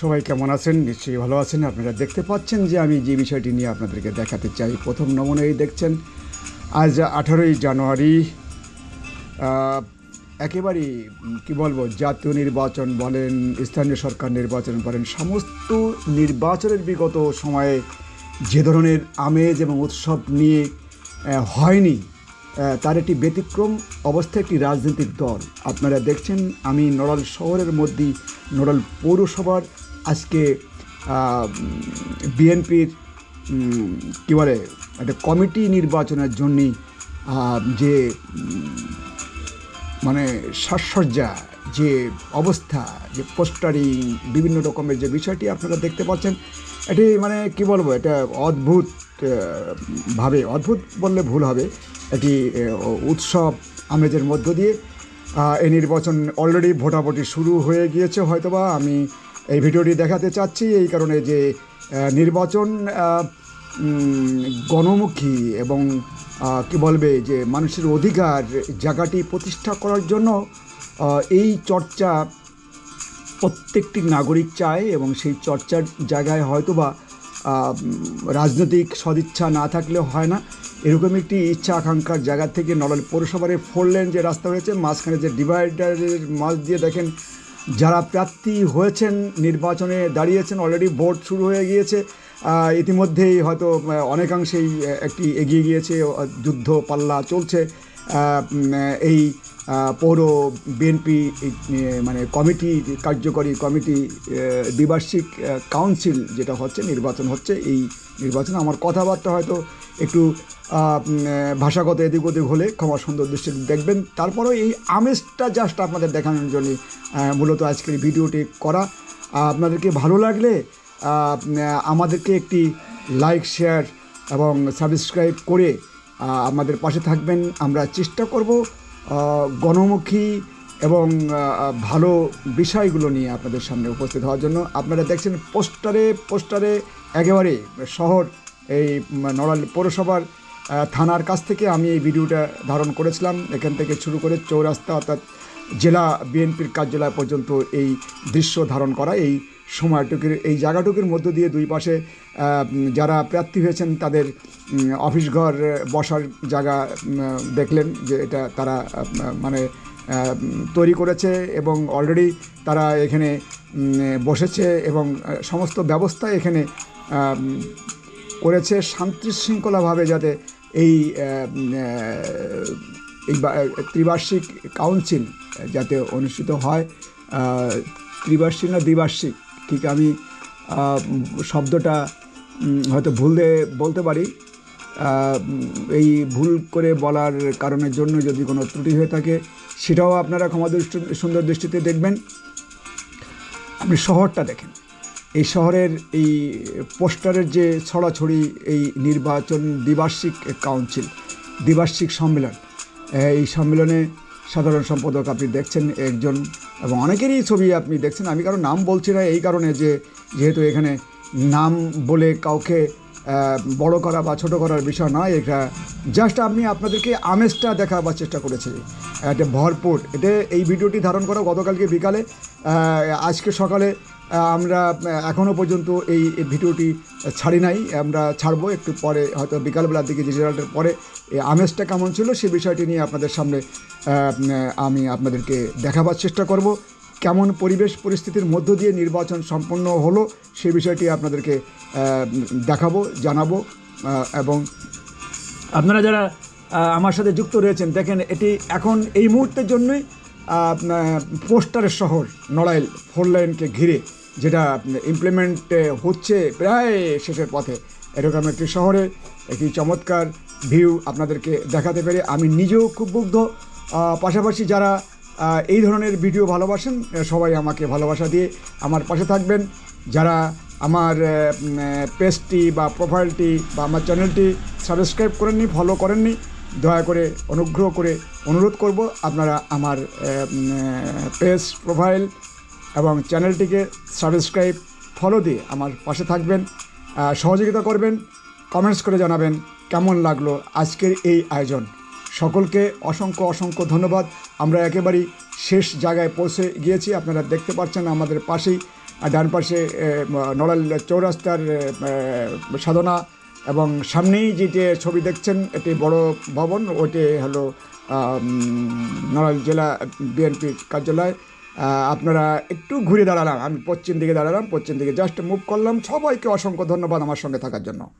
সবাই কেমন আছেন? নিশ্চয়ই ভালো আছেন। আপনারা দেখতে পাচ্ছেন যে আমি যে বিষয়টি নিয়ে আপনাদেরকে দেখাতে চাই, প্রথম নমুনাই দেখছেন, আজ আঠারোই জানুয়ারি একেবারেই কি বলব, জাতীয় নির্বাচন বলেন, স্থানীয় সরকার নির্বাচন বলেন, সমস্ত নির্বাচনের বিগত সময়ে যে ধরনের আমেজ এবং উৎসব নিয়ে হয়নি তার একটি ব্যতিক্রম অবস্থা একটি রাজনৈতিক দল। আপনারা দেখছেন, আমি নড়াল শহরের মধ্যেই, নড়াল পৌরসভার আজকে বিএনপির কী বলে, একটা কমিটি নির্বাচনের জন্যে যে মানে সাজসজ্জা, যে অবস্থা, যে পোস্টারিং, বিভিন্ন রকমের যে বিষয়টি আপনারা দেখতে পাচ্ছেন, এটি মানে কি বলব, এটা অদ্ভুত ভাবে, অদ্ভুত বললে ভুল হবে, এটি উৎসব আমেজের মধ্য দিয়ে এই নির্বাচন অলরেডি ভোটাভুটি শুরু হয়ে গিয়েছে হয়তোবা, আমি এই ভিডিওটি দেখাতে চাচ্ছি এই কারণে যে নির্বাচন গণমুখী এবং কি বলবে যে মানুষের অধিকার জায়গাটি প্রতিষ্ঠা করার জন্য এই চর্চা প্রত্যেকটি নাগরিক চায় এবং সেই চর্চার জায়গায় হয়তোবা আহ, উম, রাজনৈতিক সদিচ্ছা না থাকলেও হয় না। এরকম একটি ইচ্ছা আকাঙ্ক্ষার জায়গা থেকে নড়াইল পৌরসভার ফোর লেন যে রাস্তা হয়েছে মাঝখানে যে ডিভাইডারের মাঝ দিয়ে দেখেন যারা প্রার্থী হয়েছেন, নির্বাচনে দাঁড়িয়েছেন অলরেডি ভোট শুরু হয়ে গিয়েছে ইতিমধ্যেই হয়তো অনেকাংশেই একটি এগিয়ে গিয়েছে, যুদ্ধ পাল্লা চলছে। এই পৌর বিএনপি মানে কমিটি, কার্যকরী কমিটি দ্বিবার্ষিক কাউন্সিল যেটা হচ্ছে, নির্বাচন হচ্ছে, এই নির্বাচনে আমার কথাবার্তা হয়তো একটু ভাষাগত এদিক ওদিক হলে ক্ষমা সুন্দর দৃষ্টিতে দেখবেন। তারপরেও এই আমেজটা জাস্ট আপনাদের দেখানোর জন্য মূলত আজকের ভিডিওটি করা। আপনাদেরকে ভালো লাগলে আমাদেরকে একটি লাইক শেয়ার এবং সাবস্ক্রাইব করে আমাদের পাশে থাকবেন। আমরা চেষ্টা করব গণমুখী এবং ভালো বিষয়গুলো নিয়ে আপনাদের সামনে উপস্থিত হওয়ার জন্য। আপনারা দেখছেন পোস্টারে পোস্টারে একেবারে শহর, এই নড়াল পৌরসভার থানার কাছ থেকে আমি এই ভিডিওটা ধারণ করেছিলাম। এখান থেকে শুরু করে চৌরাস্তা অর্থাৎ জেলা বিএনপির কার্যালয় পর্যন্ত এই দৃশ্য ধারণ করা, এই সময়টুকুর, এই জায়গাটুকুর মধ্য দিয়ে দুই পাশে যারা প্রার্থী হয়েছেন, তাদের অফিস ঘর বসার জায়গা দেখলেন যে এটা তারা মানে তৈরি করেছে এবং অলরেডি তারা এখানে বসেছে এবং সমস্ত ব্যবস্থা এখানে করেছে শান্তি শৃঙ্খলাভাবে যাতে এই ত্রিবার্ষিক কাউন্সিল যাতে অনুষ্ঠিত হয় ত্রিবার্ষিক না দ্বিবার্ষিক ঠিক আমি শব্দটা হয়তো ভুল বলতে পারি। এই ভুল করে বলার কারণের জন্য যদি কোনো ত্রুটি হয়ে থাকে, সেটাও আপনারা ক্ষমা সুন্দর দৃষ্টিতে দেখবেন। আপনি শহরটা দেখেন। এই শহরের এই পোস্টারের যে ছড়াছড়ি, এই নির্বাচন দ্বিবার্ষিক কাউন্সিল, দ্বিবার্ষিক সম্মেলন এই সম্মেলনে সাধারণ সম্পাদক আপনি দেখছেন একজন এবং অনেকেরই ছবি আপনি দেখছেন। আমি কারও নাম বলছি না এই কারণে যে, যেহেতু এখানে নাম বলে কাউকে বড় করা বা ছোট করার বিষয় নয়, এটা জাস্ট আমি আপনাদেরকে আমেজটা দেখাবার চেষ্টা করেছি। এটা ভরপুর। এটা এই ভিডিওটি ধারণ করা গতকালকে বিকালে। আজকে সকালে আমরা এখনও পর্যন্ত এই ভিডিওটি ছাড়ি নাই। আমরা ছাড়বো একটু পরে, হয়তো বিকালবেলার দিকে যে রেজাল্টের পরে। আমেজটা কেমন ছিল সে বিষয়টি নিয়ে আপনাদের সামনে আমি আপনাদেরকে দেখাবার চেষ্টা করব। কেমন পরিবেশ পরিস্থিতির মধ্য দিয়ে নির্বাচন সম্পন্ন হলো সেই বিষয়টি আপনাদেরকে দেখাবো, জানাব এবং আপনারা যারা আমার সাথে যুক্ত রয়েছেন, দেখেন এটি এখন এই মুহূর্তের জন্যই পোস্টারের শহর, নড়াইল, ফোর লাইনকে ঘিরে। যেটা ইমপ্লিমেন্ট হচ্ছে প্রায় শেষের পথে। এরকম একটি শহরে, একটি চমৎকার ভিউ আপনাদেরকে দেখাতে পেরে আমি নিজেও খুব মুগ্ধ। পাশাপাশি যারা এই ধরনের ভিডিও ভালোবাসেন সবাই আমাকে ভালোবাসা দিয়ে আমার পাশে থাকবেন। যারা আমার পেজটি বা প্রোফাইলটি বা আমার চ্যানেলটি সাবস্ক্রাইব করেননি ফলো করেননি, দয়া করে অনুগ্রহ করে অনুরোধ করব আপনারা আমার পেজ প্রোফাইল এবং চ্যানেলটিকে সাবস্ক্রাইব ফলো দিয়ে আমার পাশে থাকবেন। সহযোগিতা করবেন কমেন্টস করে জানাবেন কেমন লাগল আজকের এই আয়োজন। সকলকে অসংখ্য অসংখ্য ধন্যবাদ। আমরা একেবারেই শেষ জায়গায় পৌঁছে গিয়েছি। আপনারা দেখতে পাচ্ছেন আমাদের পাশেই ডান পাশে নড়াইল চৌরাস্তার সাধনা এবং সামনেই যেটি ছবি দেখছেন, এটি বড় ভবন। ওটি হলো নড়াইল জেলা বিএনপির কার্যালয়। আপনারা একটু ঘুরে দাঁড়ালাম। আমি পশ্চিম দিকে দাঁড়ালাম, পশ্চিম দিকে জাস্ট মুভ করলাম। সবাইকে অসংখ্য ধন্যবাদ আমার সঙ্গে থাকার জন্য।